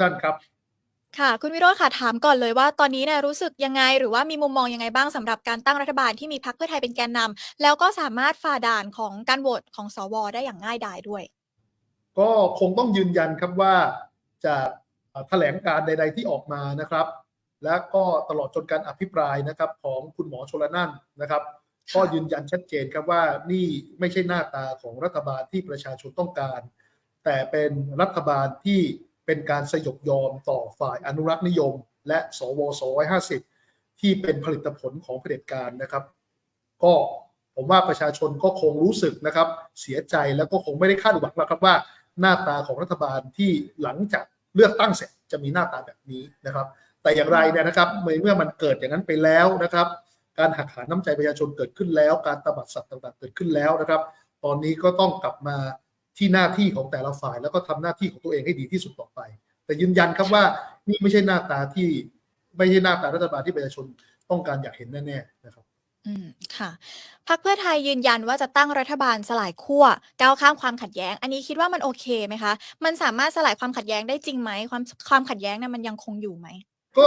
ท่านครับ ค่ะ คุณวิโรจน์ค่ะถามก่อนเลยว่าตอนนี้เนี่ยรู้สึกยังไง หรือว่ามีมุมมองยังไงบ้างสำหรับการตั้งรัฐบาลที่มีพรรคเพื่อไทยเป็นแกนนำแล้วก็สามารถฝ่าด่านของการโหวตของสวได้อย่างง่ายดายด้วย ก็คงต้องยืนยันครับว่าจากแถลงการใด ๆที่ออกมานะครับ และก็ตลอดจนการอภิปรายนะครับของคุณหมอชลนั่นนะครับก็ยืนยันชัดเจนครับว่านี่ไม่ใช่หน้าตาของรัฐบาลที่ประชาชนต้องการ แต่เป็นรัฐบาลที่ เป็นการสยบยอมต่อฝ่ายอนุรักษ์นิยม และสว250 ที่เป็นผลิตผลของเผด็จการนะครับ ก็ผมว่าประชาชนก็คงรู้สึกนะครับ เสียใจแล้วก็คงไม่ได้คาดหวังแล้วครับว่าหน้าตาของรัฐบาลที่หลังจากเลือกตั้งเสร็จจะมีหน้าตาแบบนี้นะครับ แต่อย่างไรเนี่ยนะครับเมื่อมันเกิดอย่างนั้นไปแล้วนะครับ การหักหาน้ำใจประชาชนเกิดขึ้นแล้ว การตบัดสัตว์ต่างๆ เกิดขึ้นแล้วนะครับ ตอนนี้ก็ต้องกลับมา ที่หน้าที่ของแต่ละฝ่าย แล้วก็ทำหน้าที่ของตัวเองให้ดีที่สุดต่อไป แต่ยืนยันครับว่านี่ไม่ใช่หน้าตาที่ไม่ใช่หน้าตารัฐบาลที่ประชาชนต้องการอยากเห็นแน่ๆนะครับอืมค่ะพรรคเพื่อไทยยืนยันว่าจะตั้งรัฐบาลสลายขั้วก้าวข้ามความขัดแย้ง อันนี้คิดว่ามันโอเคไหมคะ มันสามารถสลายความขัดแย้งได้จริงไหมความความขัดแย้งเนี่ยมันยังคงอยู่ไหมก็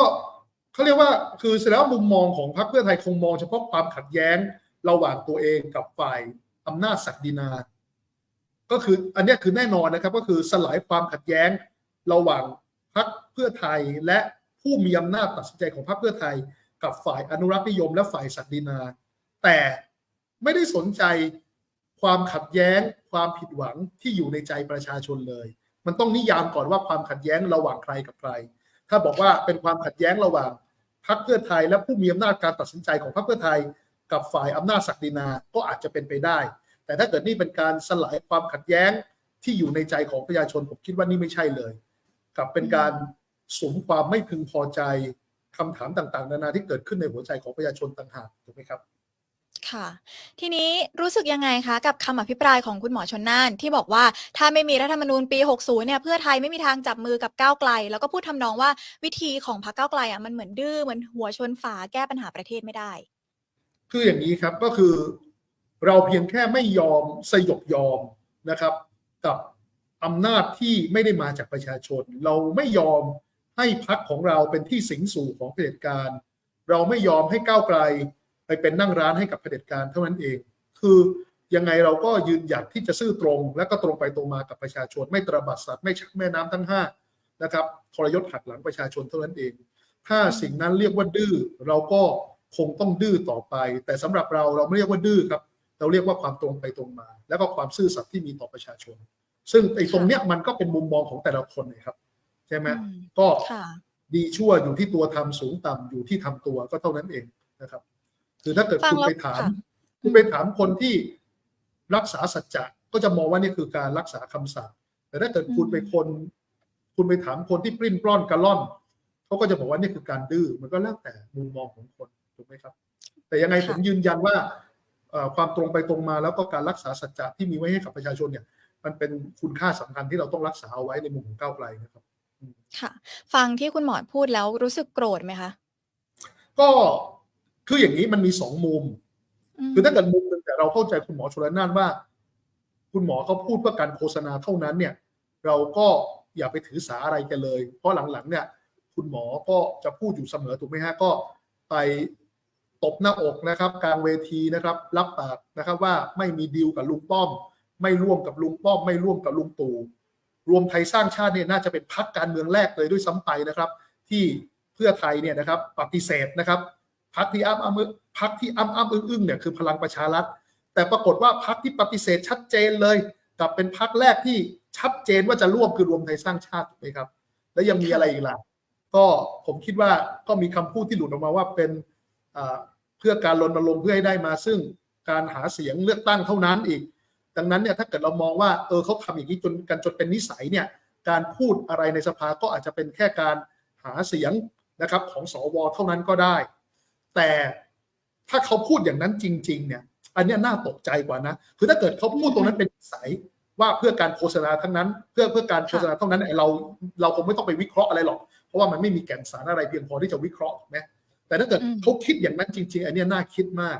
เขาเรียกว่าคือแสดงว่ามุมมองของพรรคเพื่อไทยคงมองเฉพาะความขัดแย้ง ระหว่างตัวเองกับฝ่ายอำนาจศักดินา ก็คืออันนี้คือแน่นอนนะครับ ก็คือสลายความขัดแย้งระหว่างพรรคเพื่อไทยและผู้มีอำนาจตัดสินใจของพรรคเพื่อไทย กับฝ่ายอนุรักษ์นิยม และฝ่ายศักดินา แต่ไม่ได้สนใจความขัดแย้งความผิดหวังที่อยู่ในใจประชาชนเลย มันต้องนิยามก่อนว่าความขัดแย้งระหว่างใครกับใคร ถ้าบอกว่าเป็นความขัดแย้งระหว่างพรรคเพื่อไทย และผู้มีอำนาจการตัดสินใจของพรรคเพื่อไทย กับฝ่ายอำนาจศักดินาก็อาจจะเป็นไปได้ แต่ถ้าเกิดนี่เป็นการสลายความขัดแย้งที่อยู่ในใจของประชาชนผมคิดว่านี่ไม่ใช่เลยกลับเป็นการสมความไม่พึงพอใจคำถามต่างๆ นานาที่เกิดขึ้นในหัวใจของประชาชนต่างหากถูกไหมครับ ค่ะ ทีนี้รู้สึกยังไงคะกับคำอภิปรายของคุณหมอชนน่านที่บอกว่าถ้าไม่มีรัฐธรรมนูญปี 60 เนี่ยเพื่อไทยไม่มีทางจับมือกับก้าวไกล แล้วก็พูดทำนองว่าวิธีของพรรคก้าวไกลอะมันเหมือนดื้อเหมือนหัวชนฝาแก้ปัญหาประเทศไม่ได้ คืออย่างนี้ครับก็คือ เราเพียงแค่ไม่ยอมสยบยอมนะครับ กับอำนาจที่ไม่ได้มาจากประชาชน เราไม่ยอมให้พักของเราเป็นที่สิงสู่ของเผด็จการ เราไม่ยอมให้ก้าวไกลไปเป็นนั่งร้านให้กับเผด็จการเท่านั้นเอง คือยังไงเราก็ยืนหยัดที่จะซื่อตรง และก็ตรงไปตรงมากับประชาชน ไม่ตระบัดสัตว์ไม่ชักแม่น้ำทั้งห้านะครับทรยศหักหลังประชาชนเท่านั้นเอง ถ้าสิ่งนั้นเรียกว่าดื้อเราก็คงต้องดื้อต่อไป แต่สำหรับเราเราไม่เรียกว่าดื้อครับ เราเรียกว่าความตรงไปตรงมา แล้วก็ความซื่อสัตย์ที่มีต่อประชาชน ซึ่งไอ้ตรงเนี้ยมันก็เป็นมุมมองของแต่ละคนนะครับใช่ไหมอืมก็ค่ะดีชั่วอยู่ที่ตัวทำสูงต่ำอยู่ที่ทำตัวก็เท่านั้นเองนะครับ คือถ้าเกิดฟังคุณแล้วไปถามค่ะคุณไปถามคนที่รักษาสัจจะก็จะมองว่านี่คือการรักษาคำสั่งแต่ถ้าเกิดคุณไปคน คุณไปถามคนที่ปริ้นปล้อนกระล่อนเขาก็จะบอกว่านี่คือการดื้อมันก็แล้วแต่มุมมองของคนถูกไหมครับ แต่ยังไงผมยืนยันว่าเอ่อ ความตรงไปตรงมาแล้วก็การรักษาสัจจะที่มีไว้ให้กับประชาชนเนี่ย มันเป็นคุณค่าสำคัญที่เราต้องรักษาเอาไว้ในมุมของก้าวไกลนะครับ ค่ะ ฟังที่คุณหมอพูดแล้วรู้สึกโกรธไหมคะ ก็คืออย่างนี้มันมีสองมุมมคือถ้าเกิดมุมหนึ่งแต่เราเข้าใจคุณหมอชลนานว่า คุณหมอเขาพูดเพื่อการโฆษณาเท่านั้นเนี่ย เราก็อย่าไปถือสาอะไรกันเลย เพราะหลังๆเนี่ย คุณหมอก็จะพูดอยู่เสมอถูกไหมฮะก็ไป ตบหน้าอกนะครับกลางเวทีนะครับ รับปากนะครับว่าไม่มีดีลกับลุงป้อม ไม่ร่วมกับลุงป้อม ไม่ร่วมกับลุงตู่รวมไทยสร้างชาติเนี่ยน่าจะเป็นพรรคการเมืองแรกเลยด้วยซ้ำไปนะครับ ที่เพื่อไทยเนี่ยนะครับปฏิเสธนะครับพักที่อ้ำอ้ำพักที่อ้ำอ้ำอึ้งอึ้งเนี่ยคือพลังประชารัฐ แต่ปรากฏว่าพักที่ปฏิเสธชัดเจนเลยกลับเป็นพักแรกที่ชัดเจนว่าจะร่วมคือรวมไทยสร้างชาติถูกไหมครับ แล้วยังมีอะไรอีกล่ะก็ผมคิดว่าก็มีคำพูดที่หลุดออกมาว่าเป็น พื่อการรณรงค์เพื่อให้ได้มาซึ่งการหาเสียงเลือกตั้งเท่านั้นอีก ดังนั้นเนี่ยถ้าเกิดเรามองว่าเออเขาทำอย่างนี้จนกันจนเป็นนิสัยเนี่ยการพูดอะไรในสภาก็อาจจะเป็นแค่การหาเสียงนะครับของสวเท่านั้นก็ได้ แต่ถ้าเขาพูดอย่างนั้นจริง ๆ เนี่ย อันนี้น่าตกใจกว่านะคือถ้าเกิดเขาพูดตรงนั้นเป็นนิสัยว่าเพื่อการโฆษณาทั้งนั้น เพื่อเพื่อการโฆษณาเท่านั้นเนี่ยเราเราคงไม่ต้องไปวิเคราะห์อะไรหรอก เพราะว่ามันไม่มีแก่นสารอะไรเพียงพอที่จะวิเคราะห์ถูกไหม แต่ถ้าเกิดอืมเขาคิดอย่างนั้นจริง ๆ อันเนี้ยน่าคิดมาก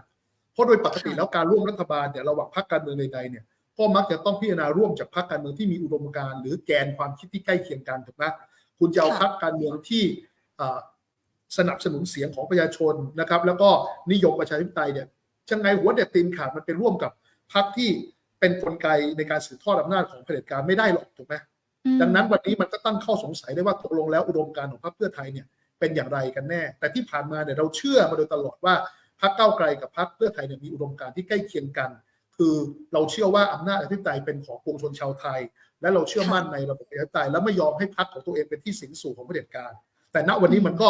เพราะโดยปกติค่ะแล้วการร่วมรัฐบาลเนี่ยระหว่างพรรคการเมืองใดๆเนี่ยก็มักจะต้องพิจารณาร่วมจากพรรคการเมืองที่มีอุดมการณ์หรือแกนความคิดที่ใกล้เคียงกันถูกไหมคุณจะเอาค่ะพรรคการเมืองที่อ่าสนับสนุนเสียงของประชาชนนะครับ แล้วก็นิยมประชาธิปไตยเนี่ยยังไงหัวเด็ดตีนขาดมันเป็นร่วมกับพรรคที่เป็นกลไกในการสืบทอดอำนาจของเผด็จการไม่ได้หรอกถูกไหมอืมดังนั้นวันนี้มันก็ตั้งข้อสงสัยได้ว่าตกลงแล้วอุดมการณ์ของพรรคเพื่อไทยเนี่ย เป็นอย่างไรกันแน่ แต่ที่ผ่านมาเนี่ยเราเชื่อมาโดยตลอดว่าพรรคเก้าไกลกับพรรคเพื่อไทยเนี่ยมีอุดมการณ์ที่ใกล้เคียงกัน คือเราเชื่อว่าอำนาจอธิปไตยเป็นของปวงชนชาวไทย และเราเชื่อมั่นในระบบประชาธิปไตยและไม่ยอมให้พรรคของตัวเองเป็นที่สิงสู่ของเผด็จการ แต่ณวันนี้มันก็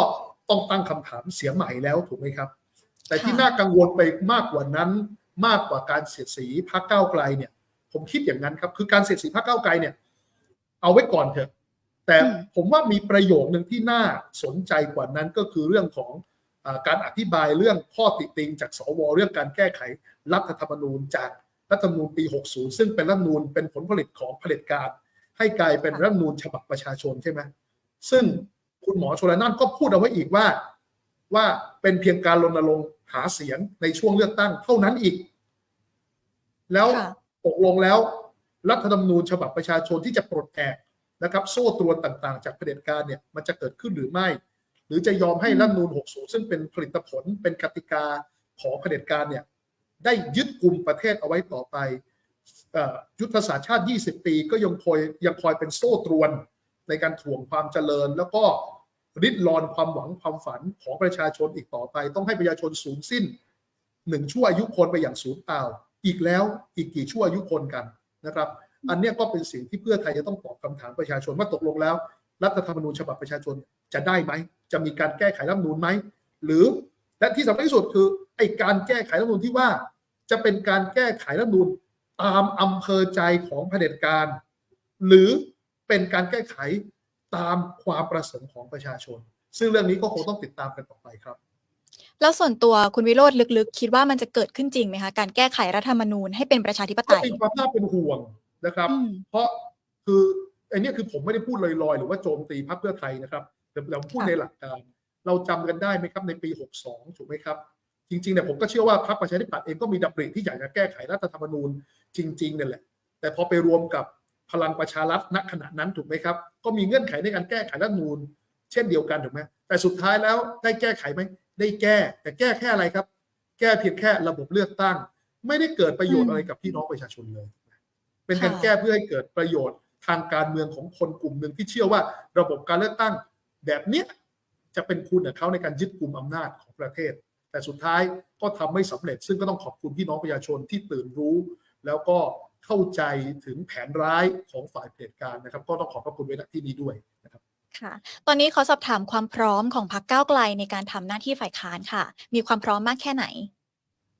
ต้องตั้งคำถามเสียใหม่แล้วถูกไหมครับ แต่ที่น่ากังวลไปมากกว่านั้น มากกว่าการเสียดสีพรรคก้าไกลเนี่ย ผมคิดอย่างนั้นครับคือการเสียดสีพรรคก้าไกลเนี่ย เอาไว้ก่อนเถอะ แต่อืมผมว่ามีประโยคหนึ่งที่น่าสนใจกว่านั้นก็คือเรื่องของอาการอธิบายเรื่องข้อติติงจากสวเรื่องการแก้ไขรัฐธรรมนูญจากรัฐธรรมนูญปี 60 ซึ่งเป็นรัฐธรรมนูญเป็นผลผลิตของเผด็จการ ให้กลายเป็นรัฐธรรมนูญฉบับประชาชนใช่ไหมซึ่งคุณหมอชลนานก็พูดเอาไว้อีกว่า ว่าเป็นเพียงการรณรงค์หาเสียงในช่วงเลือกตั้งเท่านั้นอีก แล้วค่ะตกลงแล้ว รัฐธรรมนูญฉบับประชาชนที่จะปลดแอก นะครับโซ่ตรวนต่างๆ จากเผด็จการเนี่ยมันจะเกิดขึ้นหรือไม่ หรือจะยอมให้อืมรัฐธรรมนูญ60 ซึ่งเป็นผลิตผลเป็นกติกาของเผด็จการเนี่ยได้ยึดกลุ่มประเทศเอาไว้ต่อไปเอ่อยุทธศาสตร์ชาติ 20 ปี ก็ยังคอยยังคอยเป็นโซ่ตรวนในการถ่วงความเจริญ แล้วก็ริดรอนความหวังความฝันของประชาชนอีกต่อไป ต้องให้ประชาชนสูญสิ้นหนึ่งชั่วอายุคนไปอย่างสูญเปล่า อีกแล้วอีกกี่ชั่วอายุคนกันนะครับ อันนี้ก็เป็นสิ่งที่เพื่อไทยจะต้องตอบคำถามประชาชนว่าตกลงแล้ว รัฐธรรมนูญฉบับประชาชนจะได้ไหม จะมีการแก้ไขรัฐธรรมนูญไหม หรือและที่สำคัญที่สุดคือไอ้การแก้ไขรัฐธรรมนูญที่ว่า จะเป็นการแก้ไขรัฐธรรมนูญตามอำเภอใจของเผด็จการ หรือเป็นการแก้ไขตามความประสงค์ของประชาชน ซึ่งเรื่องนี้ก็คงต้องติดตามกันต่อไปครับแล้วส่วนตัวคุณวิโรธลึกๆ คิดว่ามันจะเกิดขึ้นจริงไหมคะ การแก้ไขรัฐธรรมนูญให้เป็นประชาธิปไตก็ยมีความน่าเป็นห่วง นะครับอืมเพราะคือไอ้เนี่ยคือผมไม่ได้พูดลอยๆ หรือว่าโจมตีพรรคเพื่อไทยนะครับแต่เราพูดค่ะในหลักการเราจำกันได้ไหมครับในปี 62 ถูกไหมครับ จริงๆเนี่ยผมก็เชื่อว่าพรรคประชาธิปัตย์เองก็มีดับริที่อยากจะแก้ไขรัฐธรรมนูญจริงๆเนี่ยแหละ แต่พอไปรวมกับพลังประชารัฐณขณะนั้นถูกไหมครับ ก็มีเงื่อนไขในการแก้ไขรัฐธรรมนูญเช่นเดียวกันถูกไหมแต่สุดท้ายแล้วได้แก้ไขไหมได้แก้ แต่แก้แค่อะไรครับ แก้เพียงแค่ระบบเลือกตั้ง ไม่ได้เกิดประโยชน์อืมอะไรกับพี่น้องประชาชนเลย เป็นการค่ะแก้เพื่อให้เกิดประโยชน์ทางการเมืองของคนกลุ่มหนึ่งที่เชื่อว่าระบบการเลือกตั้งแบบเนี้ยจะเป็นคุณกับเขาในการยึดกลุ่มอำนาจของประเทศ แต่สุดท้ายก็ทำไม่สำเร็จ ซึ่งก็ต้องขอบคุณพี่น้องประชาชนที่ตื่นรู้ แล้วก็เข้าใจถึงแผนร้ายของฝ่ายเผด็จการนะครับ ก็ต้องขอบพระคุณไว้ณที่นี้ด้วยนะครับค่ะ ตอนนี้ขอสอบถามความพร้อมของพรรคก้าวไกลในการทำหน้าที่ฝ่ายค้านค่ะ มีความพร้อมมากแค่ไหน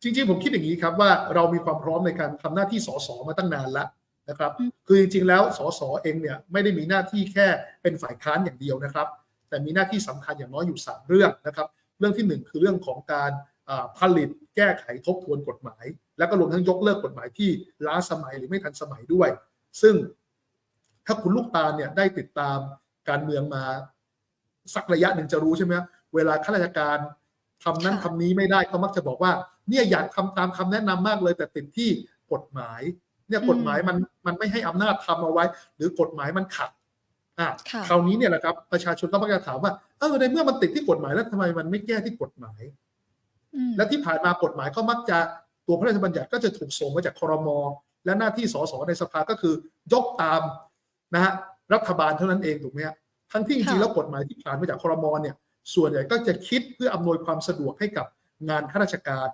จริงๆ ผมคิดอย่างนี้ครับว่าเรามีความพร้อมในการทำหน้าที่สสมาตั้งนานแล้วนะครับอืมคือจริงๆแล้วสสเองเนี่ยไม่ได้มีหน้าที่แค่เป็นฝ่ายค้านอย่างเดียวนะครับ แต่มีหน้าที่สำคัญอย่างน้อยอยู่สามเรื่องนะครับ เรื่องที่หนึ่งคือเรื่องของการอ่าผลิตแก้ไขทบทวนกฎหมาย แล้วก็รวมทั้งยกเลิกกฎหมายที่ล้าสมัยหรือไม่ทันสมัยด้วย ซึ่งถ้าคุณลูกตาลเนี่ยได้ติดตามการเมืองมาสักระยะหนึ่งจะรู้ใช่ไหมครับเวลาข้าราชการทำนั้นค่ะทำนี้ไม่ได้เขามักจะบอกว่า เนี่ยอยากทำตามคำแนะนำมากเลย แต่ติดที่กฎหมาย เนี่ยกฎหมายมันมันไม่ให้อำนาจทำเอาไว้ หรือกฎหมายมันขัดอะค่ะคราวนี้เนี่ยแหละครับประชาชนก็มักจะถามว่าเออในเมื่อมันติดที่กฎหมายแล้วทำไมมันไม่แก้ที่กฎหมายอืมและที่ผ่านมากฎหมายก็มักจะตัวพระราชบัญญัติก็จะถูกส่งมาจากครมและหน้าที่สสในสภาก็คือยกตามนะฮะรัฐบาลเท่านั้นเองถูกไหมฮะทั้งที่จริงๆแล้วกฎหมายที่ผ่านมาจากครมเนี่ย ส่วนใหญ่ก็จะคิดเพื่ออำนวยความสะดวกให้กับงานข้าราชการ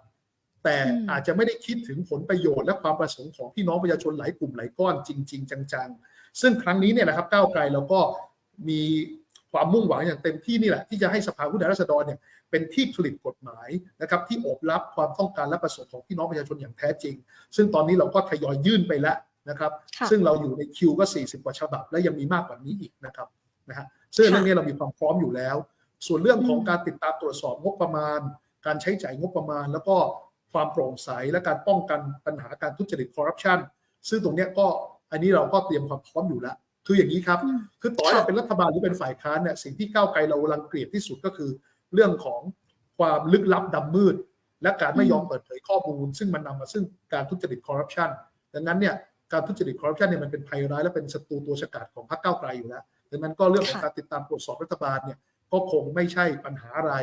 แต่อาจจะไม่ได้คิดถึงผลประโยชน์และความประสงค์ของพี่น้องประชาชนหลายกลุ่มหลายก้อนจริง ๆ จังๆ ซึ่งครั้งนี้เนี่ยนะครับก้าวไกลเราก็มีความมุ่งหวังอย่างเต็มที่นี่แหละ ที่จะให้สภาผู้แทนราษฎรเนี่ยเป็นที่ผลิตกฎหมายนะครับที่โอบรับความต้องการและประสงค์ของพี่น้องประชาชนอย่างแท้จริง ซึ่งตอนนี้เราก็ทยอยยื่นไปแล้วนะครับค่ะซึ่งเราอยู่ในคิวก็ 40 กว่าฉบับ และยังมีมากกว่านี้อีกนะครับนะฮะซึ่งค่ะเรื่องนี้เรามีความพร้อมอยู่แล้ว ส่วนเรื่องของอืมการติดตามตรวจสอบงบประมาณ การใช้จ่ายงบประมาณ แล้วก็ ความโปร่งใสและการป้องกันปัญหาการทุจริตคอร์รัปชันซึ่งตรงเนี้ยก็อันนี้เราก็เตรียมความพร้อมอยู่แล้ว คืออย่างนี้ครับอืมคือต่อให้ค่ะเราเป็นรัฐบาลหรือเป็นฝ่ายค้านเนี่ยสิ่งที่ก้าวไกลเรารังเกียจที่สุดก็คือ เรื่องของความลึกลับดำมืด และการไม่ยอมเปิดเผยข้อมูล ซึ่งมันนำมาซึ่งการทุจริตคอร์รัปชันดังนั้นเนี่ยการทุจริตคอร์รัปชันเนี่ยมันเป็นภัยร้ายและเป็นศัตรูตัวฉกาจของพรรคก้าวไกลอยู่แล้วดังนั้นก็เรื่องของค่ะการติดตามตรวจสอบรัฐบาลเนี่ยก็คงไม่ใช่ปัญหาอะไร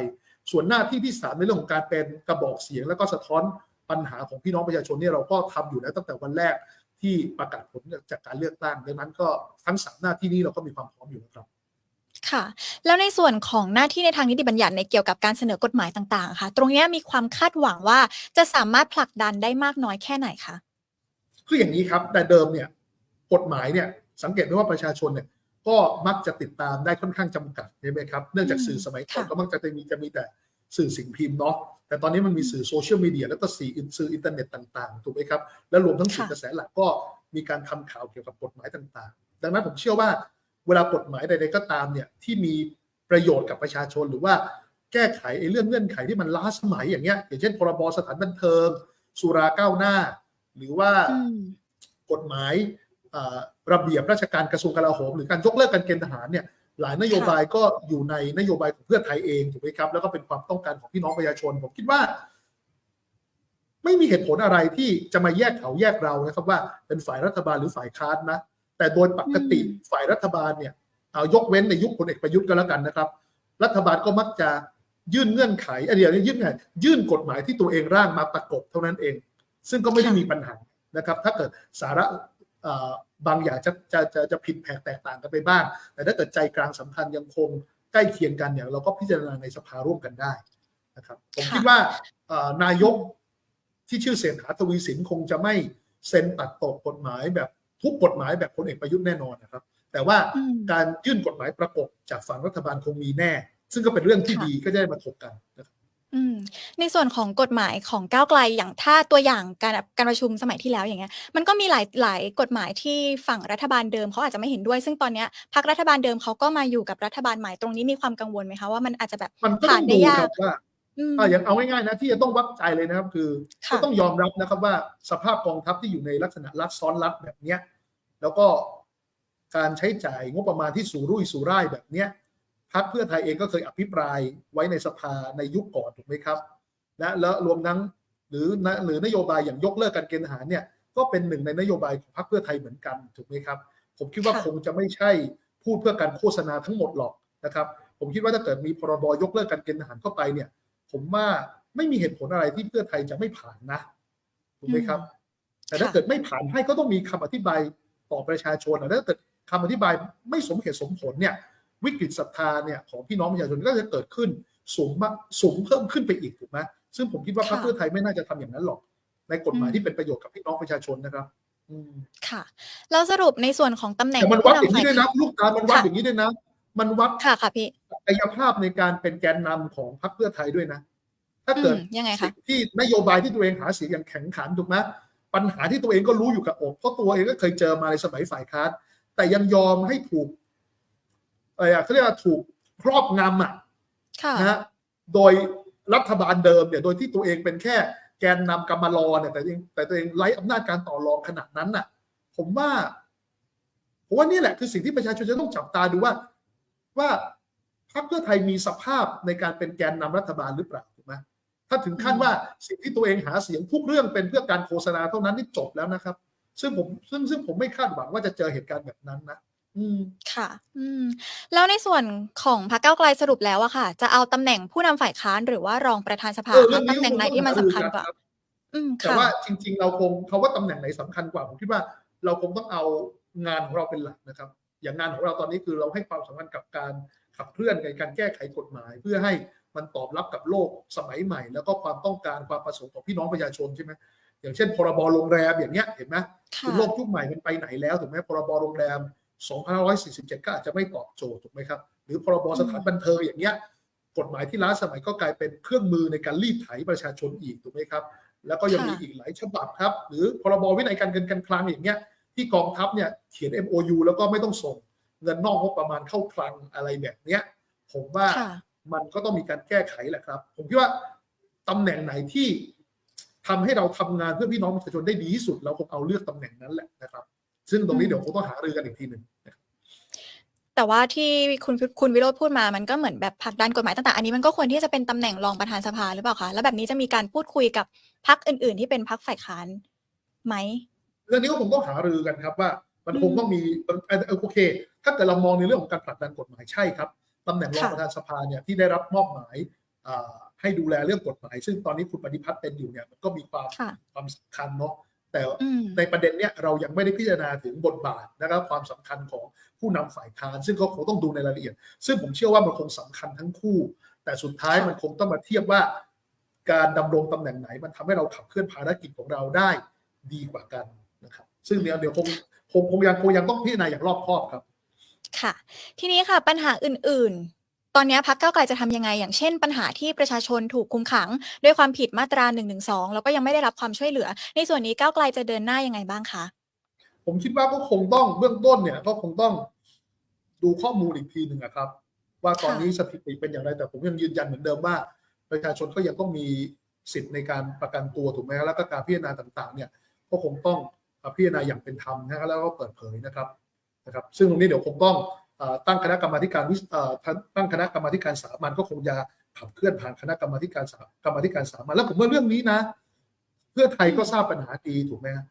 ส่วนหน้าที่ที่สามในเรื่องของการเป็นกระบอกเสียง แล้วก็สะท้อนปัญหาของพี่น้องประชาชนเนี่ยเราก็ทำอยู่แล้วตั้งแต่วันแรกที่ประกาศผลจากการเลือกตั้งดังนั้นก็ทั้งสามหน้าที่นี้เราก็มีความพร้อมอยู่นะครับค่ะ แล้วในส่วนของหน้าที่ในทางนิติบัญญัติในเกี่ยวกับการเสนอกฎหมายต่างๆ ค่ะ ตรงนี้มีความคาดหวังว่าจะสามารถผลักดันได้มากน้อยแค่ไหนคะคืออย่างนี้ครับแต่เดิมเนี่ยกฎหมายเนี่ยสังเกตได้ว่าประชาชนเนี่ย ก็มักจะติดตามได้ค่อนข้างจำกัดใช่ไหมครับเนื่องจากอืมสื่อสมัยก่อนค่ะก็มักจะมีจะมีแต่สื่อสิ่งพิมพ์เนาะแต่ตอนนี้มันมีสื่อโซเชียลมีเดียแล้วก็สื่ออินสื่ออินเทอร์เน็ตต่างๆถูกไหมครับและรวมทั้งสื่อกระแสหลักก็มีการทำข่าวเกี่ยวกับกฎหมายต่างๆ ดังนั้นผมเชื่อว่าเวลากฎหมายใดๆก็ตามเนี่ยที่มีประโยชน์กับประชาชนหรือว่าแก้ไขไอ้เรื่องเงื่อนไขที่มันล้าสมัยอย่างเงี้ยอย่างเช่นพรบสถานบันเทิงสุราก้าวหน้า หรือว่าอืมกฎหมายเอ่อ ระเบียบราชการกระทรวงกลาโหมหรือการยกเลิกการเกณฑ์ทหารเนี่ยหลายนโยบายก็อยู่ในนโยบายของเพื่อไทยเองถูกไหมครับแล้วก็เป็นความต้องการของพี่น้องประชาชน ผมคิดว่า ไม่มีเหตุผลอะไรที่จะมาแยกเขาแยกเรานะครับว่า เป็นฝ่ายรัฐบาลหรือฝ่ายค้านนะ แต่โดยปกติอืมฝ่ายรัฐบาลเนี่ยเอายกเว้นในยุคพลเอกประยุทธ์ก็แล้วกันนะครับ รัฐบาลก็มักจะยื่นเงื่อนไขอันเดียวยื่นไงยื่นกฎหมายที่ตัวเองร่างมาประกบเท่านั้นเอง ซึ่งก็ไม่ได้มีปัญหานะครับ ถ้าเกิดสาระเอ่อ บางอย่างจะจะจะจะผิดแผกแตกต่างกันไปบ้าง แต่ถ้าเกิดใจกลางสำคัญยังคงใกล้เคียงกันเนี่ยเราก็พิจารณาในสภาร่วมกันได้นะครับผมค่ะคิดว่าเอ่อนายกที่ชื่อเศรษฐาทวีสินคงจะไม่เซ็นตัดตกกฎหมายแบบทุกกฎหมายแบบพลเอกประยุทธ์แน่นอนนะครับ แต่ว่าอืมการยื่นกฎหมายประกบจากฝั่งรัฐบาลคงมีแน่ ซึ่งก็เป็นเรื่องที่ค่ะดีก็จะได้มาถกกันนะครับ อืม ในส่วนของกฎหมายของก้าวไกลอย่างถ้าตัวอย่างการการประชุมสมัยที่แล้วอย่างเงี้ย มันก็มีหลายหลายกฎหมายที่ฝั่งรัฐบาลเดิมเขาอาจจะไม่เห็นด้วย ซึ่งตอนเนี้ยพรรครัฐบาลเดิมเขาก็มาอยู่กับรัฐบาลใหม่ตรงนี้มีความกังวลไหมคะว่ามันอาจจะแบบมันก็ต้ผ่าอนงได้ดูยาคกรับว่าอืมอะอย่างเอาง่ายๆนะที่จะต้องวัดใจเลยนะครับ คือค่ะก็ต้องยอมรับนะครับว่าสภาพกองทัพที่อยู่ในลักษณะรัฐซ้อนรัฐแบบเนี้ย แล้วก็การใช้จ่ายงบประมาณที่สูรุ่ยสูร่ายแบบเนี้ย พรรคเพื่อไทยเองก็เคยอภิปรายไว้ในสภาในยุคก่อนถูกไหมครับและแล้วรวมทั้งหรือนะหรือนโยบายอย่างยกเลิกการเกณฑ์ทหารเนี่ยก็เป็นหนึ่งในนโยบายของพรรคเพื่อไทยเหมือนกันถูกไหมครับ ผมคิดว่าค่ะคงจะไม่ใช่พูดเพื่อการโฆษณาทั้งหมดหรอกนะครับ ผมคิดว่าถ้าเกิดมีพรบยกเลิกการเกณฑ์ทหารเข้าไปเนี่ย ผมว่าไม่มีเหตุผลอะไรที่เพื่อไทยจะไม่ผ่านนะถูกไหมครับ แต่ถ้าค่ะเกิดไม่ผ่านให้ก็ต้องมีคำอธิบายต่อประชาชนนะถ้าเกิดคำอธิบายไม่สมเหตุสมผลเนี่ย วิกฤตศรัทธาเนี่ยของพี่น้องประชาชนก็จะเกิดขึ้นสูงมากสูงเพิ่มขึ้นไปอีกถูกไหมซึ่งผมคิดว่าพรรคค่ะเพื่อไทยไม่น่าจะทำอย่างนั้นหรอก ในกฎหมายอืมที่เป็นประโยชน์กับพี่น้องประชาชนนะครับอืมค่ะแล้วสรุปในส่วนของตำแหน่งแต่มันวัดอย่างผู้นี้ด้วยนำนะฝ่ายลูกตาลมันวัดค่ะอย่างนี้ด้วยนะ มันวัดค่ะค่ะพี่ศักยภาพในการเป็นแกนนำของพรรคเพื่อไทยด้วยนะ ถ้าอืเกิดมยังไงคะสิ่งที่นโยบายที่ตัวเองหาเสียงอย่างแข็งขันถูกไหมปัญหาที่ตัวเองก็รู้อยู่กับอกเพราะตัวเองก็เคยเจอมาในสมัยฝ่ายค้านแต่ยังยอมให้ถูก เออเขาเรียกว่าถูกครอบงำอะค่ะนะฮะโดยรัฐบาลเดิมเนี่ย โดยที่ตัวเองเป็นแค่แกนนำกรรมารอเนี่ยแต่ตัวเองแต่ตัวเองไร้อำนาจการต่อรองขนาดนั้นน่ะ ผมว่าผมว่านี่แหละคือสิ่งที่ประชาชนจะต้องจับตาดูว่า ว่าพรรคเพื่อไทยมีสภาพในการเป็นแกนนำรัฐบาลหรือเปล่าถูกไหมถ้าถึงขั้นว่าสิ่งที่ตัวเองหาเสียงทุกเรื่องเป็นเพื่อการโฆษณาเท่านั้นนี่จบแล้วนะครับ ซึ่งผมซึ่งซึ่งผมไม่คาดหวังว่าจะเจอเหตุการณ์แบบนั้นนะ อืม ค่ะ อืม แล้วในส่วนของพรรคก้าวไกลสรุปแล้วอะค่ะ จะเอาตำแหน่งผู้นำฝ่ายค้าน หรือว่ารองประธานสภาเออเรื่คะองนี้ตำแหน่งไหนที่มันสำคัญกว่ารับ อืม แต่ค่ะ ว่าจริง ๆ เราคงเขาว่าตำแหน่งไหนสำคัญกว่าผมคิดว่าเราคงต้องเอางานของเราเป็นหลักนะครับ อย่างงานของเราตอนนี้คือเราให้ความสำคัญกับการขับเคลื่อนในการแก้ไขกฎหมาย เพื่อให้มันตอบรับกับโลกสมัยใหม่ แล้วก็ความต้องการความประสงค์ของพี่น้องประชาชนใช่ไหมอย่างเช่น พรบโรงแรมอย่างเงี้ยเห็นไหมค่ะคือโลกยุคใหม่มันไปไหนแล้วถูกไหมพรบโรงแรม 2547 ก็อาจจะไม่ตอบโจทย์ถูกไหมครับ หรือพรบสถานบันเทิงอย่างเงี้ยกฎหมายที่ล้าสมัยก็กลายเป็นเครื่องมือในการรีดไถประชาชนอีกถูกไหมครับ แล้วก็ยังมีค่ะอีกหลายฉบับครับ หรือพรบวินัยการเงินการคลังอย่างเงี้ยที่กองทัพเนี่ยเขียน MOU แล้วก็ไม่ต้องส่งเงินนอกงบประมาณเข้าคลังอะไรแบบเนี้ย ผมว่าค่ะมันก็ต้องมีการแก้ไขแหละครับ ผมคิดว่าตำแหน่งไหนที่ทำให้เราทำงานเพื่อพี่น้องประชาชนได้ดีที่สุด เราคงเอาเลือกตำแหน่งนั้นแหละนะครับ ซึ่งตรงนี้อืมเดี๋ยวคงต้องหารือกันอีกทีหนึ่งนะครับแต่ว่าที่คุณคุณวิโรธพูดมามันก็เหมือนแบบผลักดันกฎหมายต่างๆอันนี้มันก็ควรที่จะเป็นตำแหน่งรองประธานสภาหรือเปล่าคะแล้วแบบนี้จะมีการพูดคุยกับพรรคอื่น ๆ ที่เป็นพรรคฝ่ายค้านไหมเรื่องนี้ก็คงต้องหารือกันครับว่ามันคงต้องมีเอ่อโอเค ถ้าเกิดเรามองในเรื่องของการผลักดันกฎหมายใช่ครับตำแหน่งรองค่ะประธานสภาเนี่ยที่ได้รับมอบหมายอ่าให้ดูแลเรื่องกฎหมาย ซึ่งตอนนี้คุณปฏิพัฒน์เป็นอยู่เนี่ยมันก็มีความค่ะความสำคัญเนาะ แต่อืม ในประเด็นเนี้ยเรายังไม่ได้พิจารณาถึงบทบาทนะครับความสำคัญของผู้นำฝ่ายค้าน ซึ่งเขาคงต้องดูในรายละเอียด ซึ่งผมเชื่อว่ามันคงสำคัญทั้งคู่ แต่สุดท้ายค่ะ มันคงต้องมาเทียบว่า การดำรงตำแหน่งไหน มันทำให้เราขับเคลื่อนภารกิจของเราได้ดีกว่ากันนะครับ ซึ่งเดี๋ยวเดี๋ยวคงคงคงยังคงยังต้องพิจารณาอย่างรอบคอบครับ ค่ะ ทีนี้ค่ะปัญหาอื่น ๆ ตอนนี้พักเก้าวไกลจะทำยังไง อย่างเช่น ปัญหาที่ประชาชนถูกคุมขัง ด้วยความผิดมาตรา1นึแล้วก็ยังไม่ได้รับความช่วยเหลือ ในส่วนนี้ก้าวไกลจะเดินหน้ายังไงบ้างคะผมคิดว่าก็คงต้องเบื้องต้นเนี่ยก็คงต้องดูข้อมูลอีกทีหนึ่งอะครับ ว่าตอนนี้สถิติเป็นอย่างไร แต่ผมยังยืนยันเหมือนเดิมว่า ประชาชนก็ยังต้องมีสิทธิ์ในการประกันตัวถูกไหมครับแล้วก็การพิจารณาต่าง ๆ เนี่ยก็คงต้องพิจารณาอย่างเป็นธรรมนะครับแล้วก็เปิดเผยนะครับนะครับ ซึ่งตรงนี้เดี๋ยวคงต้องเอ่อ ตั้งคณะกรรมาธิการวิสเอ่อตั้งคณะกรรมาธิการสามัญก็คงจะขับเคลื่อนผ่านคณะกรรมาธิการสากรรมาธิการสามัญแล้วผมว่าเรื่องนี้นะ เพื่อไทยก็ทราบปัญหาดีถูกไหมครับ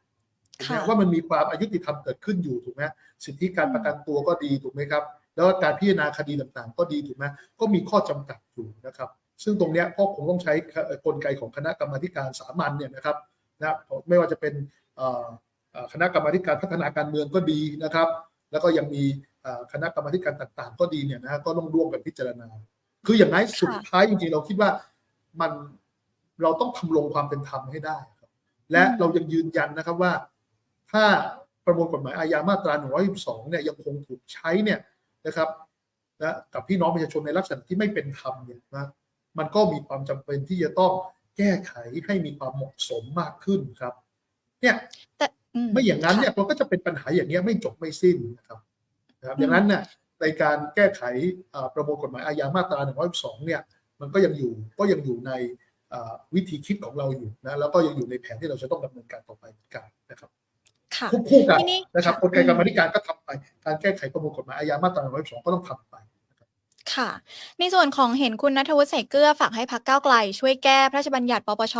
ถูกไหมค่ะว่ามันมีความอายุติธรรมเกิดขึ้นอยู่ถูกไหมสิทธิการประกันตัวก็ดีถูกไหมครับ แล้วก็การพิจารณาคดีต่างๆ ก็ดีถูกไหมก็มีข้อจำกัดอยู่นะครับ ซึ่งตรงเนี้ยก็คงต้องใช้กลไกของคณะกรรมาธิการสามัญเนี่ยนะครับนะไม่ว่าจะเป็นเอ่อเอ่อคณะกรรมาธิการพัฒนาการเมืองก็ดีนะครับ แล้วก็ยังมีเอ่อ คณะกรรมาธิการต่าง ๆ ก็ดีเนี่ยนะฮะก็ต้องร่วมกันพิจารณา คืออย่างไรสุดท้ายจริงๆเราคิดว่ามันเราต้องทำลงความเป็นธรรมให้ได้ครับ และอืมเรายังยืนยันนะครับว่า ถ้าประมวลกฎหมายอาญามาตรา112เนี่ยยังคงถูกใช้เนี่ยนะครับนะกับพี่น้องประชาชนในลักษณะที่ไม่เป็นธรรมเนี่ยนะมันก็มีความจำเป็นที่จะต้องแก้ไขให้มีความเหมาะสมมากขึ้นครับ เนี่ยแต่อืไม่อย่างนั้นเนี่ยค่ะมันก็จะเป็นปัญหาอย่างเงี้ยไม่จบไม่สิ้นนะครับ นะครับอืมอย่างนั้นเนี่ยในการแก้ไขอ่าประมวลกฎหมายอาญามาตรา 112 เนี่ยมันก็ยังอยู่ก็ยังอยู่ในอ่าวิธีคิดของเราอยู่นะแล้วก็ยังอยู่ในแผนที่เราจะต้องดำเนินการต่อไปเหมือนกันนะครับค่ะควบคู่กันทีนี้นะครับค่ะกลไกกรรมาอืมธิการก็ทำไป การแก้ไขประมวลกฎหมายอาญามาตรา 112 ก็ต้องทำไป ค่ะ ในส่วนของเห็นคุณนัทวุฒิใส่เกลือฝากให้พักก้าวไกล ช่วยแก้พระราชบัญญัติปปช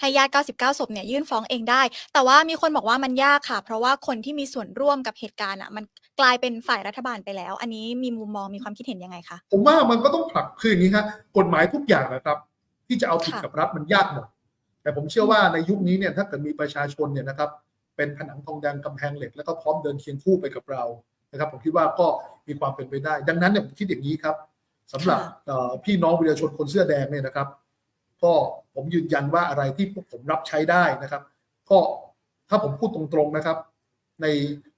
ให้ญาติ 99 ศพเนี่ยยื่นฟ้องเองได้ แต่ว่ามีคนบอกว่ามันยากค่ะ เพราะว่าคนที่มีส่วนร่วมกับเหตุการณ์อะมันกลายเป็นฝ่ายรัฐบาลไปแล้ว อันนี้มีมุมมองมีความคิดเห็นยังไงคะผมว่ามันก็ต้องผลักคืออย่างนี้ครับกฎหมายทุกอย่างนะครับ ที่จะเอาผิดกับรัฐมันยากหมดแต่ผมเชื่อว่าในยุคนี้เนี่ยถ้าเกิดมีประชาชนเนี่ยนะครับ เป็นผนังทองแดงกำแพงเหล็กแล้วก็พร้อมเดินเคียงคู่ไปกับเรานะครับผมคิดว่าก็มีความเป็นไปได้ ดังนั้นเนี่ยผมคิดอย่างนี้ครับ สำหรับค่ะเอ่อพี่น้องประชาชนคนเสื้อแดงเนี่ยนะครับ ก็ผมยืนยันว่าอะไรที่พวกผมรับใช้ได้นะครับ ก็ถ้าผมพูดตรงๆนะครับ ใน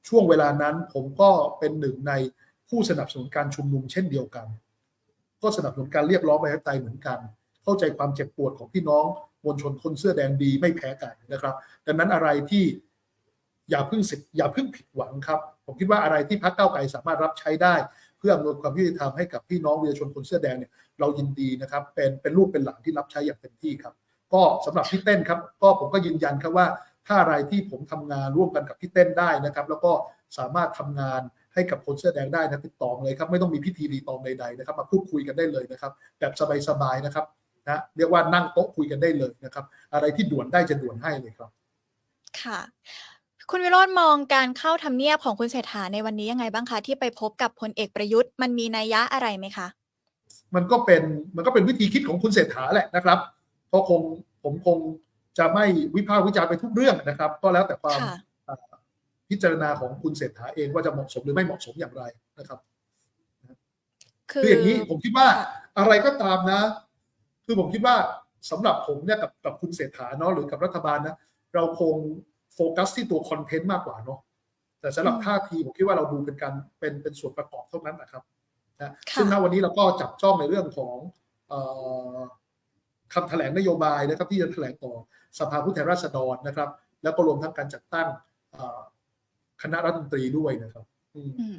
ช่วงเวลานั้นผมก็เป็นหนึ่งในผู้สนับสนุนการชุมนุมเช่นเดียวกัน ก็สนับสนุนการเรียกร้องประชาธิปไตยเหมือนกัน เข้าใจความเจ็บปวดของพี่น้องมวลชนคนเสื้อแดงดีไม่แพ้กันนะครับ ดังนั้นอะไรที่อย่าเพิ่งสิอย่าเพิ่งผิดหวังครับ ผมคิดว่าอะไรที่พรรคก้าวไกลสามารถรับใช้ได้เพื่ออำนวยความยุติธรรมให้กับพี่น้องประชาชนคนเสื้อแดงเนี่ยเรายินดีนะครับเป็นเป็นลูกเป็นหลานที่รับใช้อย่างเต็มที่ครับ ก็สำหรับพี่เต้นครับ ก็ผมก็ยืนยันครับว่า ถ้าอะไรที่ผมทำงานร่วมกันกับพี่เต้นได้นะครับ แล้วก็สามารถทำงานให้กับคนเสื้อแดงได้นะติดต่อเลยครับไม่ต้องมีพิธีรีตองใดๆนะครับ มาพูดคุยกันได้เลยนะครับ แบบสบายๆนะครับนะเรียกว่านั่งโต๊ะคุยกันได้เลยนะครับ อะไรที่ด่วนได้จะด่วนให้เลยครับ ค่ะ คุณวิโรจน์มองการเข้าทำเนียบของคุณเศรษฐาในวันนี้ยังไงบ้างคะ ที่ไปพบกับพลเอกประยุทธ์มันมีนัยยะอะไรไหมคะ มันก็เป็นมันก็เป็นวิธีคิดของคุณเศรษฐาแหละนะครับก็คงผมคงจะไม่วิพากษ์วิจารณ์ไปทุกเรื่องนะครับ ก็แล้วแต่ความค่ะอ่าพิจารณาของคุณเศรษฐาเองว่าจะเหมาะสมหรือไม่เหมาะสมอย่างไรนะครับคืคือออย่างนี้ผมคิดว่าค่ะอะไรก็ตามนะ คือผมคิดว่าสำหรับผมเนี่ยกับกับคุณเศรษฐาเนาะหรือกับรัฐบาลนะเราคง โฟกัสที่ตัวคอนเทนต์มากกว่าเนาะแต่สำหรับอืมท่าทีผมคิดว่าเราดูเป็นการเป็นเป็นส่วนประกอบเท่านั้นนะครับนะค่ะซึ่งณวันนี้เราก็จับจ้องในเรื่องของเอ่อคำแถลงนโยบายนะครับ ที่จะแถลงต่อสภาผู้แทนราษฎรนะครับ แล้วก็รวมทั้งการจัดตั้งเอ่อคณะรัฐมนตรีด้วยนะครับอืมอืม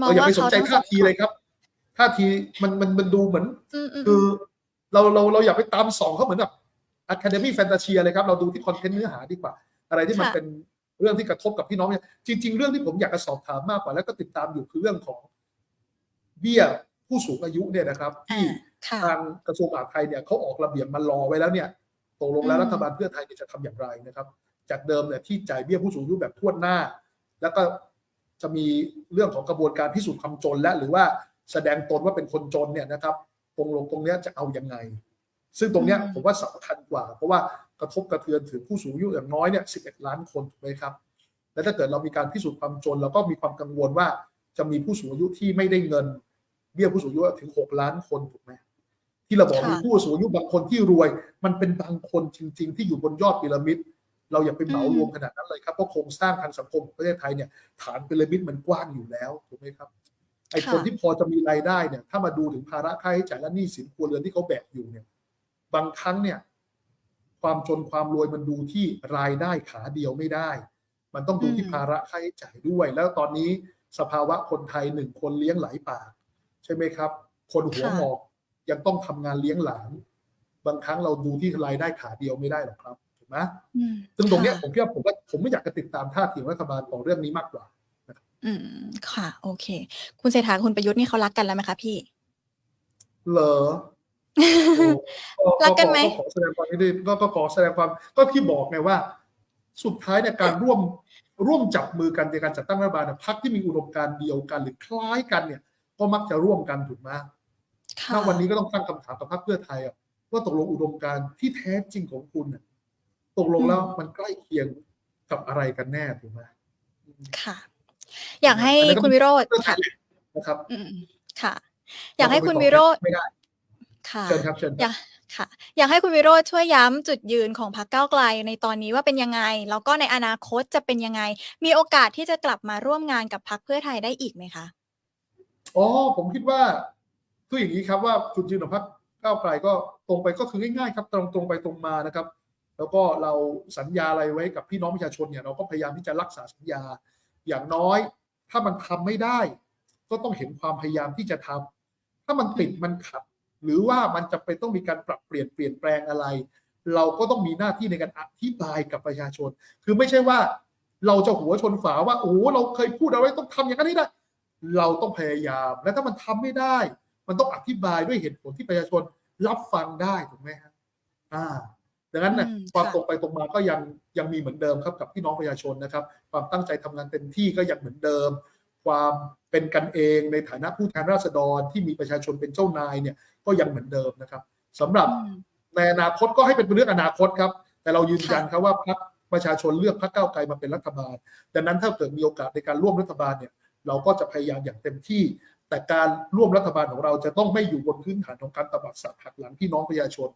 มองเราอย่าว่าไปสนเขาใจทั้งสท่าองทีเลยครับท่าทีมันมันมันดูเหมือนอืมอืมคือเราเราเราอย่าไปตามส่องเขาเหมือนแบบอะคาเดมี่แฟนตาเชียเลยครับ เราดูที่คอนเทนต์เนื้อหาดีกว่า อะไรที่มันค่ะเป็นเรื่องที่กระทบกับพี่น้องเนี่ยจริง ๆ เรื่องที่ผมอยากจะสอบถามมากกว่าแล้วก็ติดตามอยู่คือเรื่องของเบี้ยผู้สูงอายุเนี่ยนะครับ ที่อ่าค่ะทางกระทรวงมหาดไทยเนี่ยเขาออกระเบียบมารอไว้แล้วเนี่ยตกลงแล้วอืมรัฐบาลเพื่อไทยเนี่ยจะทำอย่างไรนะครับ จากเดิมเนี่ยที่จ่ายเบี้ยผู้สูงอายุแบบทั่วหน้า แล้วก็จะมีเรื่องของกระบวนการพิสูจน์ความจนและ หรือว่าแสดงตนว่าเป็นคนจนเนี่ยนะครับตรงลงตรงเนี้ยจะเอายังไง ซึ่งตรงเนี้ยอืมผมว่าสำคัญกว่า เพราะว่า กระทบกระเทือนถึงผู้สูงอายุอย่างน้อยเนี่ย11 ล้านคนถูกไหมครับ และถ้าเกิดเรามีการพิสูจน์ความจนเราก็มีความกังวลว่าจะมีผู้สูงอายุที่ไม่ได้เงิน เบี้ยผู้สูงอายุถึง 6 ล้านคนถูกไหมที่เราบอกค่ะมีผู้สูงอายุบางคนที่รวย มันเป็นบางคนจริง ๆ ที่อยู่บนยอดพีระมิดเราอย่าไปเหมารวมขนาดนั้นเลยครับเพราะโครงสร้างทางสังคมของประเทศไทยเนี่ยฐานพีระมิดมันกว้างอยู่แล้วถูกไหมครับไอ้คนที่พอจะมีรายได้เนี่ย ถ้ามาดูถึงภาระค่าใช้จ่ายและหนี้สินครัวเรือนที่เขาแบกอยู่เนี่ย บางครั้งเนี่ย ความจนความรวยมันดูที่รายได้ขาเดียวไม่ได้ มันต้องดูที่อืมภาระค่าใช้จ่ายด้วย แล้วตอนนี้สภาวะคนไทยหนึ่งคนเลี้ยงหลายปากใช่ไหมครับ คนหัวหมอกยังต้องทำงานเลี้ยงหลาน บางครั้งเราดูที่รายได้ขาเดียวไม่ได้หรอกครับถูกไหมอืมซึ่งตรงเนี้ยค่ะผมคิดว่าผมว่าผมไม่อยากจะติดตามท่าทีของรัฐบาลของเรื่องนี้มากกว่าอืมค่ะ โอเค คุณเศรษฐากับคุณประยุทธ์นี่เขารักกันแล้วไหมคะพี่ เหรอโอ้ รักกันไหมขอแสดงความยินดีก็ก็ขอแสดงความก็ที่บอกไงว่า สุดท้ายเนี่ยการร่วมร่วมจับมือกันในการจัดตั้งรัฐบาลเนี่ยพรรคที่มีอุดมการณ์เดียวกันหรือคล้ายกันเนี่ย ก็มักจะร่วมกันถูกไหมค่ะถ้าวันนี้ก็ต้องตั้งคำถามกับพรรคเพื่อไทยอะว่าตกลงอุดมการณ์ที่แท้จริงของคุณน่ะตกลงแล้วมันใกล้เคียงกับอะไรกันแน่ถูกไหมค่ะ อยากให้อันนั้นก็คุณวิโรธเพื่อไทค่ะยนะครับอืมค่ะ อยากให้คุณวิโรธไม่ได้ ค่ะเชิญครับเชิญคอรับยากค่ะ อยากให้คุณวิโรธช่วยย้ำจุดยืนของพรรคก้าวไกลในตอนนี้ว่าเป็นยังไง แล้วก็ในอนาคตจะเป็นยังไง มีโอกาสที่จะกลับมาร่วมงานกับพรรคเพื่อไทยได้อีกไหมคะอ๋อผมคิดว่าคืออย่างนี้ครับว่าจุดยืนของพรรคก้าวไกลก็ตรงไปก็คือง่ายๆครับ ตรงตรงไปตรงมานะครับ แล้วก็เราสัญญาอะไรไว้กับพี่น้องประชาชนเนี่ยเราก็พยายามที่จะรักษาสัญญาอย่างน้อย ถ้ามันทำไม่ได้ ก็ต้องเห็นความพยายามที่จะทำถ้ามันติดมันขัด หรือว่ามันจะเป็นต้องมีการปรับเปลี่ยนเปลี่ยนแปลงอะไร เราก็ต้องมีหน้าที่ในการอธิบายกับประชาชน คือไม่ใช่ว่า เราจะหัวชนฝาว่าโอ้โหเราเคยพูดเอาไว้ต้องทำอย่างนั้นให้ได้ เราต้องพยายามและถ้ามันทำไม่ได้ มันต้องอธิบายด้วยเหตุผลที่ประชาชนรับฟังได้ถูกไหมครับอ่าดังนั้นเนี่ยอืมความค่ะตรงไปตรงมาก็ยังยังมีเหมือนเดิมครับกับพี่น้องประชาชนนะครับ ความตั้งใจทำงานเต็มที่ก็ยังเหมือนเดิม ความเป็นกันเองในฐานะผู้แทนราษฎรที่มีประชาชนเป็นเจ้านายเนี่ย ก็ยังเหมือนเดิมนะครับสำหรับอืมในอนาคตก็ให้เป็นเรื่องอนาคตครับ แต่เรายืนยันค่ะครับว่าพรรคประชาชนเลือกพรรคก้าวไกลมาเป็นรัฐบาล ดังนั้นถ้าเกิดมีโอกาสในการร่วมรัฐบาลเนี่ย เราก็จะพยายามอย่างเต็มที่ แต่การร่วมรัฐบาลของเราจะต้องไม่อยู่บนพื้นฐานของการตบัดสัตว์หักหลังพี่น้องประชาชน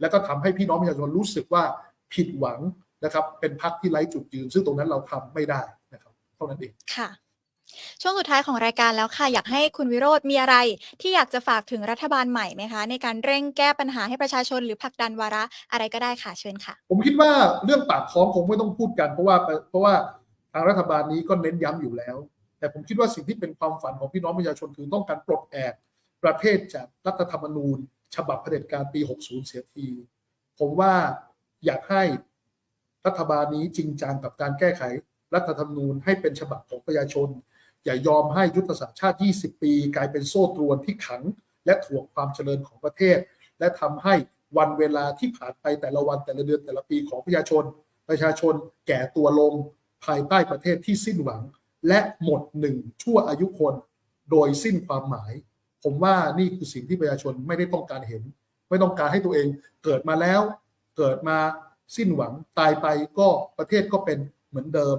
แล้วก็ทำให้พี่น้องประชาชนรู้สึกว่าผิดหวังนะครับ เป็นพรรคที่ไร้จุดยืน ซึ่งตรงนั้นเราทำไม่ได้นะครับ เท่านั้นเองค่ะ ช่วงสุดท้ายของรายการแล้วค่ะ อยากให้คุณวิโรธมีอะไร ที่อยากจะฝากถึงรัฐบาลใหม่ไหมคะ ในการเร่งแก้ปัญหาให้ประชาชนหรือผลักดันวาระอะไรก็ได้ค่ะเชิญค่ะ ผมคิดว่าเรื่องปากท้องคงไม่ต้องพูดกันเพราะว่าเพราะว่าทางรัฐบาลนี้ก็เน้นย้ำอยู่แล้ว แต่ผมคิดว่าสิ่งที่เป็นความฝันของพี่น้องประชาชนคือต้องการปลดแอกประเทศจากรัฐธรรมนูญ ฉบับเผด็จการปี 60 เสียที ผมว่าอยากให้รัฐบาลนี้จริงจังกับการแก้ไขรัฐธรรมนูญให้เป็นฉบับของประชาชน อย่ายอมให้ยุทธศาสตร์ชาติ 20 ปี กลายเป็นโซ่ตรวนที่ขัง และถ่วงความเจริญของประเทศ และทำให้วันเวลาที่ผ่านไปแต่ละวันแต่ละเดือนแต่ละปีของประชาชน ประชาชนแก่ตัวลงภายใต้ประเทศที่สิ้นหวัง และหมดหนึ่งชั่วอายุคน โดยสิ้นความหมาย ผมว่านี่คือสิ่งที่ประชาชนไม่ได้ต้องการเห็น ไม่ต้องการให้ตัวเองเกิดมาแล้ว เกิดมาสิ้นหวังตายไปก็ประเทศก็เป็นเหมือนเดิม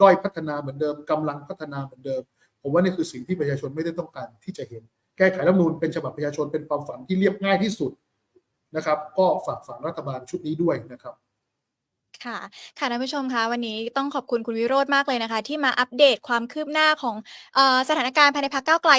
ด้อยพัฒนาเหมือนเดิมกำลังพัฒนาเหมือนเดิม ผมว่านี่คือสิ่งที่ประชาชนไม่ได้ต้องการที่จะเห็น แก้ไขรัฐมนูลเป็นฉบับประชาชนเป็นความฝันที่เรียบง่ายที่สุดนะครับ ก็ฝากฝังรัฐบาลชุดนี้ด้วยนะครับค่ะ ค่ะท่านผู้ชมคะวันนี้ต้องขอบคุณคุณวิโรธมากเลยนะคะ ที่มาอัปเดตความคืบหน้าของออสถานการณ์ภายในพักเก้าไกล